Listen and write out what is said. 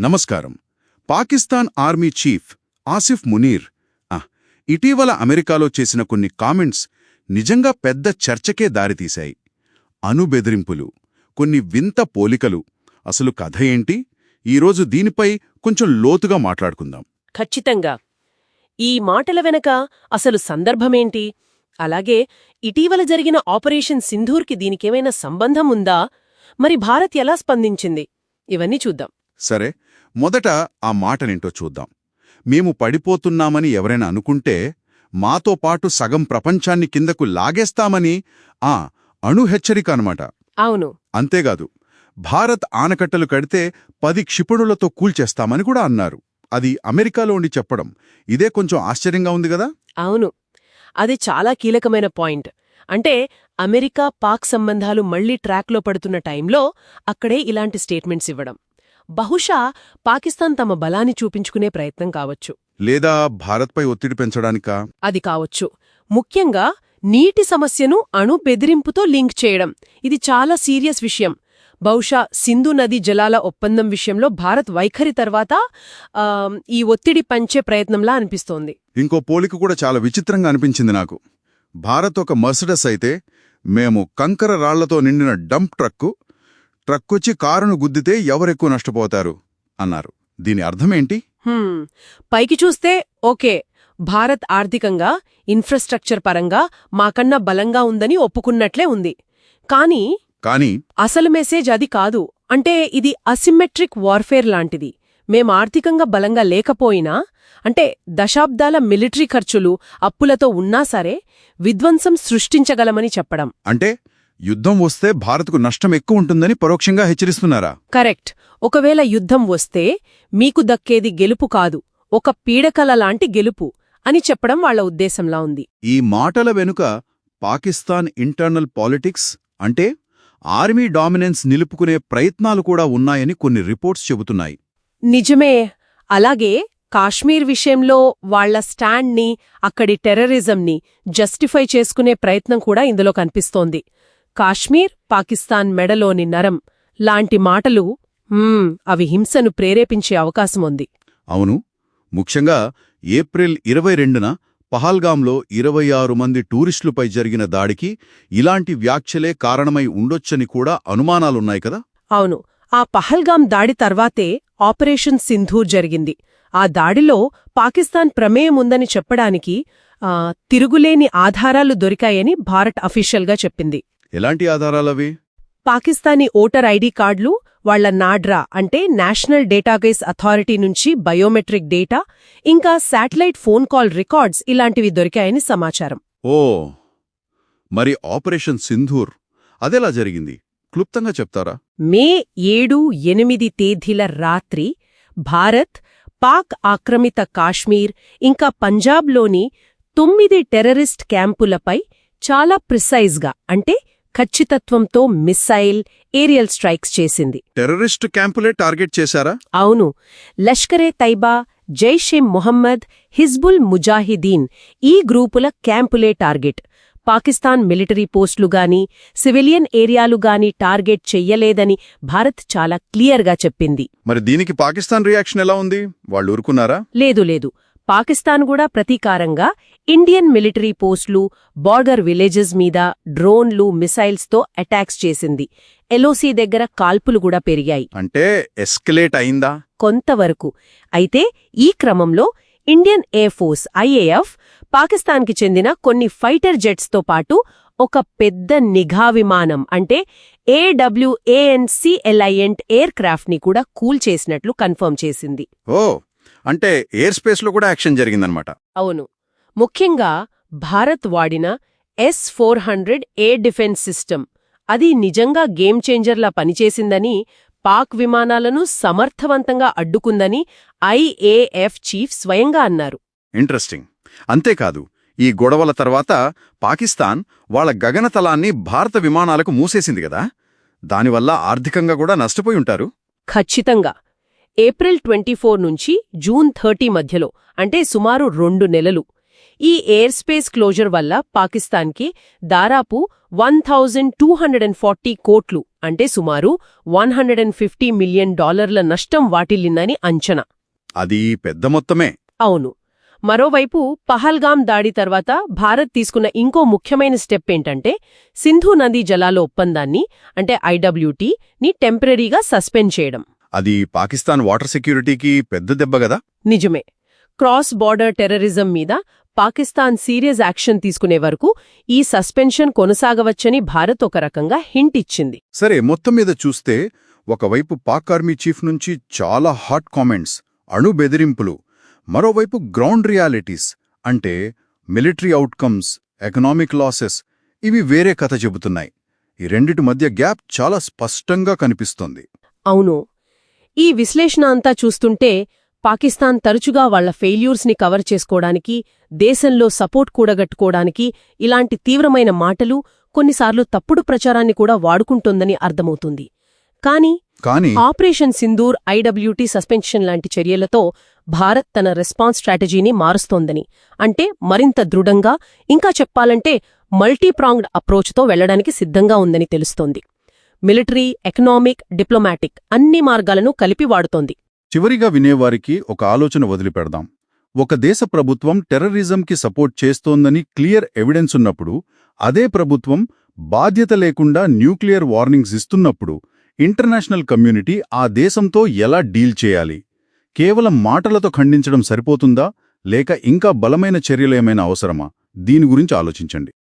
నమస్కారం. Pakistan army chief Asif Munir. ఆ, ఇటీవల అమెరికాలో చేసిన కొన్ని కామెంట్స్ నిజంగా పెద్ద చర్చకే దారితీశాయి. అనుబెదిరింపులు కొన్ని వింత పోలికలు. అసలు కథ ఏంటి? ఈరోజు దీనిపై కొంచెం లోతుగా మాట్లాడుకుందాం. ఖచ్చితంగా. ఈ మాటల వెనక అసలు సందర్భమేంటి? అలాగే ఇటీవల జరిగిన ఆపరేషన్ సింధూర్కి దీనికేమైనా సంబంధం ఉందా? మరి భారత్ ఎలా స్పందించింది? ఇవన్నీ చూద్దాం. సరే మొదట ఆ మాటనేంటో చూద్దాం. మేము పడిపోతున్నామని ఎవరైనా అనుకుంటే మాతో పాటు సగం ప్రపంచాన్ని కిందకు లాగేస్తామని ఆ అణు హెచ్చరిక అనమాట అవును. అంతేకాదు భారత్ ఆనకట్టలు కడితే పది క్షిపణులతో కూల్చేస్తామని కూడా అన్నారు. అది అమెరికాలో ఉండి చెప్పడం. ఇదే కొంచెం ఆశ్చర్యంగా ఉంది కదా? అవును. అది చాలా కీలకమైన పాయింట్. అంటే అమెరికా పాక్ సంబంధాలు మళ్ళీ ట్రాక్లో పడుతున్న టైంలో అక్కడే ఇలాంటి స్టేట్మెంట్స్ ఇవ్వడం. బహుశా పాకిస్తాన్ తమ బలాన్ని చూపించుకునే ప్రయత్నం కావచ్చు. లేదా భారత్పై ఒత్తిడి పెంచడానికా? అది కావచ్చు. ముఖ్యంగా నీటి సమస్యను అణు బెదిరింపుతో లింక్ చేయడం. ఇది చాలా సీరియస్ విషయం. బహుశా సింధు నది జలాల ఒప్పందం విషయంలో భారత్ వైఖరి తర్వాత ఈ ఒత్తిడి పంచే ప్రయత్నంలా అనిపిస్తోంది. ఇంకో పోలిక కూడా చాలా విచిత్రంగా అనిపించింది నాకు. భారత్ ఒక మర్సిడస్ అయితే మేము కంకర రాళ్ళతో నిండిన డంప్ ట్రక్కు ట్రక్కొచ్చి కారును గుద్దితే ఎవరెక్కువ నష్టపోతారు? అన్నారు. దీని అర్థమేంటి? పైకి చూస్తే ఓకే. భారత్ ఆర్థికంగా ఇన్ఫ్రాస్ట్రక్చర్ పరంగా మాకన్నా బలంగా ఉందని ఒప్పుకున్నట్లే ఉంది. కానీ కానీ అసలు మెసేజ్ అది కాదు. అంటే ఇది అసిమెట్రిక్ వార్ఫేర్ లాంటిది. మేం ఆర్థికంగా బలంగా లేకపోయినా అంటే దశాబ్దాల మిలిటరీ ఖర్చులు అప్పులతో ఉన్నా సరే విధ్వంసం సృష్టించగలమని చెప్పడం. అంటే యుద్ధం వస్తే భారత్కు నష్టం ఎక్కువ ఉంటుందని పరోక్షంగా హెచ్చరిస్తున్నారా? కరెక్ట్. ఒకవేళ యుద్ధం వస్తే మీకు దక్కేది గెలుపు కాదు ఒక పీడకల లాంటి గెలుపు అని చెప్పడం వాళ్ళ ఉద్దేశంలా ఉంది. ఈ మాటల వెనుక పాకిస్తాన్ ఇంటర్నల్ పాలిటిక్స్ అంటే ఆర్మీ డామినెన్స్ నిలుపుకునే ప్రయత్నాలు కూడా ఉన్నాయని కొన్ని రిపోర్ట్స్ చెబుతున్నాయి. నిజమే. అలాగే కాశ్మీర్ విషయంలో వాళ్ళ స్టాండ్ని అక్కడి టెర్రరిజంని జస్టిఫై చేసుకునే ప్రయత్నం కూడా ఇందులో కనిపిస్తోంది. కాశ్మీర్ పాకిస్తాన్ మెడలోని నరం లాంటి మాటలు అవి హింసను ప్రేరేపించే అవకాశం ఉంది. అవును. ముఖ్యంగా ఏప్రిల్ ఇరవై రెండున పహల్గాంలో ఇరవై ఆరు మంది టూరిస్టులపై జరిగిన దాడికి ఇలాంటి వ్యాఖ్యలే కారణమై ఉండొచ్చని కూడా అనుమానాలున్నాయి కదా? అవును. ఆ పహల్గాం దాడి తర్వాతే ఆపరేషన్ సింధూర్ జరిగింది. ఆ దాడిలో పాకిస్తాన్ ప్రమేయం ఉందని చెప్పడానికి తిరుగులేని ఆధారాలు దొరికాయని భారత్ అఫీషియల్గా చెప్పింది. ఎలాంటి ఆధారాలవి? పాకిస్తానీ ఓటర్ ఐడీ కార్డులు వాళ్ళ నాడ్రా అంటే నేషనల్ డేటాబేస్ అథారిటీ నుంచి బయోమెట్రిక్ డేటా ఇంకా శాటిలైట్ ఫోన్ కాల్ రికార్డ్స్ ఇలాంటివి దొరికాయని సమాచారం. ఓ మరి ఆపరేషన్ సింధూర్ అదెలా జరిగింది? క్లుప్తంగా చెప్తారా? మే ఏడు ఎనిమిది తేదీల రాత్రి భారత్ పాక్ ఆక్రమిత కాశ్మీర్ ఇంకా పంజాబ్లోని తొమ్మిది టెర్రరిస్ట్ క్యాంపులపై చాలా ప్రిసైజ్గా అంటే ఖచ్చితత్వంతో మిస్సైల్ ఏరియల్ స్ట్రైక్స్ చేసింది. టెర్రరిస్టు క్యాంపులే టార్గెట్ చేశారా? అవును. లష్కరే తైబా జైషే మొహమ్మద్ హిజ్బుల్ ముజాహిదీన్ ఈ గ్రూపుల క్యాంపులే టార్గెట్. పాకిస్తాన్ మిలిటరీ పోస్టులు గాని సివిలియన్ ఏరియాలు గాని టార్గెట్ చెయ్యలేదని భారత్ చాలా క్లియర్గా చెప్పింది. మరి దీనికి పాకిస్తాన్ రియాక్షన్ ఎలా ఉంది? వాళ్ళు ఊరుకున్నారా? లేదు లేదు. పాకిస్తాన్ కూడా ప్రతీకారంగా ఇండియన్ మిలిటరీ పోస్టులు బార్డర్ విలేజెస్ మీద డ్రోన్లు మిసైల్స్తో అటాక్స్ చేసింది. ఎల్ఓసీ దగ్గర కాల్పులు కూడా పెరిగాయి. అంటే ఎస్కలేట్ అయిందా? కొంతవరకు. అయితే ఈ క్రమంలో ఇండియన్ ఎయిర్ ఫోర్స్ ఐఏఎఫ్ పాకిస్తాన్కి చెందిన కొన్ని ఫైటర్ జెట్స్తో పాటు ఒక పెద్ద నిఘా విమానం అంటే ఏడబ్ల్యూఏఎన్సిఎల్ఐఎంట్ ఎయిర్ క్రాఫ్ట్ని కూడా కూల్ చేసినట్లు కన్ఫర్మ్ చేసింది. ఓ అంటే ఎయిర్ స్పేస్లో కూడా యాక్షన్ జరిగిందనమాట. అవును. ముఖ్యంగా భారత్ వాడిన S four hundred air defence system. అది నిజంగా గేమ్ చేంజర్లా పనిచేసిందని పాక్ విమానాలను సమర్థవంతంగా అడ్డుకుందని ఐఏఎఫ్ చీఫ్ స్వయంగా అన్నారు. ఇంట్రెస్టింగ్. అంతేకాదు ఈ గొడవల తర్వాత పాకిస్తాన్ వాళ్ళ గగనతలాన్ని భారత విమానాలకు మూసేసింది కదా? దానివల్ల ఆర్థికంగా కూడా నష్టపోయి ఉంటారు? ఖచ్చితంగా. ఏప్రిల్ ట్వంటీ ఫోర్ నుంచి జూన్ థర్టీ మధ్యలో అంటే సుమారు రెండు నెలలు. ఈ ఎయిర్ స్పేస్ క్లోజర్ వల్ల పాకిస్తాన్కి దాదాపు one thousand two hundred and forty కోట్లు అంటే సుమారు one hundred and fifty million డాలర్ల నష్టం వాటిల్లిందని అంచనా. అది పెద్ద మొత్తమే. అవును. మరోవైపు పహల్గాం దాడి తర్వాత భారత్ తీసుకున్న ఇంకో ముఖ్యమైన స్టెప్ ఏంటంటే సింధు నదీ జలాల ఒప్పందాన్ని అంటే ఐడబ్ల్యూటీ ని టెంపరీగా సస్పెండ్ చేయడం. అది పాకిస్తాన్ వాటర్ సెక్యూరిటీకి పెద్ద దెబ్బ గదా నిజమే. క్రాస్ బార్డర్ టెర్రరిజం మీద పాకిస్తాన్ సీరియస్ యాక్షన్ తీసుకునే వరకు ఈ సస్పెన్షన్ కొనసాగవచ్చని భారత్ ఒక రకంగా హింట్ ఇచ్చింది. సరే మొత్తం మీద చూస్తే ఒకవైపు పాక్ ఆర్మీ చీఫ్ నుంచి చాలా హాట్ కామెంట్స్ అణు బెదిరింపులు మరోవైపు గ్రౌండ్ రియాలిటీస్ అంటే మిలిటరీ అవుట్కమ్స్ ఎకనామిక్ లాసెస్ ఇవి వేరే కథ చెబుతున్నాయి. ఈ రెండిటి మధ్య గ్యాప్ చాలా స్పష్టంగా కనిపిస్తోంది. అవును. ఈ విశ్లేషణ అంతా చూస్తుంటే పాకిస్తాన్ తరచుగా వాళ్ళ ఫెయిల్యూర్స్ని కవర్ చేసుకోవడానికి దేశంలో సపోర్ట్ కూడగట్టుకోవడానికి ఇలాంటి తీవ్రమైన మాటలు కొన్నిసార్లు తప్పుడు ప్రచారాన్ని కూడా వాడుకుంటోందని అర్థమవుతుంది. కానీ కానీ ఆపరేషన్ సింధూర్ ఐడబ్ల్యూటీ సస్పెన్షన్ లాంటి చర్యలతో భారత్ తన రెస్పాన్స్ స్ట్రాటజీని మారుస్తోందని. అంటే మరింత దృఢంగా ఇంకా చెప్పాలంటే మల్టీప్రాంగ్డ్ అప్రోచ్తో వెళ్ళడానికి సిద్ధంగా ఉందని తెలుస్తోంది. మిలిటరీ ఎకనామిక్ డిప్లొమాటిక్ అన్ని మార్గాలను కలిపి వాడుతోంది. చివరిగా వినేవారికి ఒక ఆలోచన వదిలిపెడదాం. ఒక దేశ ప్రభుత్వం టెర్రరిజంకి సపోర్ట్ చేస్తోందని క్లియర్ ఎవిడెన్స్ ఉన్నప్పుడు అదే ప్రభుత్వం బాధ్యత లేకుండా న్యూక్లియర్ వార్నింగ్స్ ఇస్తున్నప్పుడు ఇంటర్నేషనల్ కమ్యూనిటీ ఆ దేశంతో ఎలా డీల్ చేయాలి? కేవలం మాటలతో ఖండించడం సరిపోతుందా? లేక ఇంకా బలమైన చర్యలేమైనా అవసరమా? దీని గురించి ఆలోచించండి.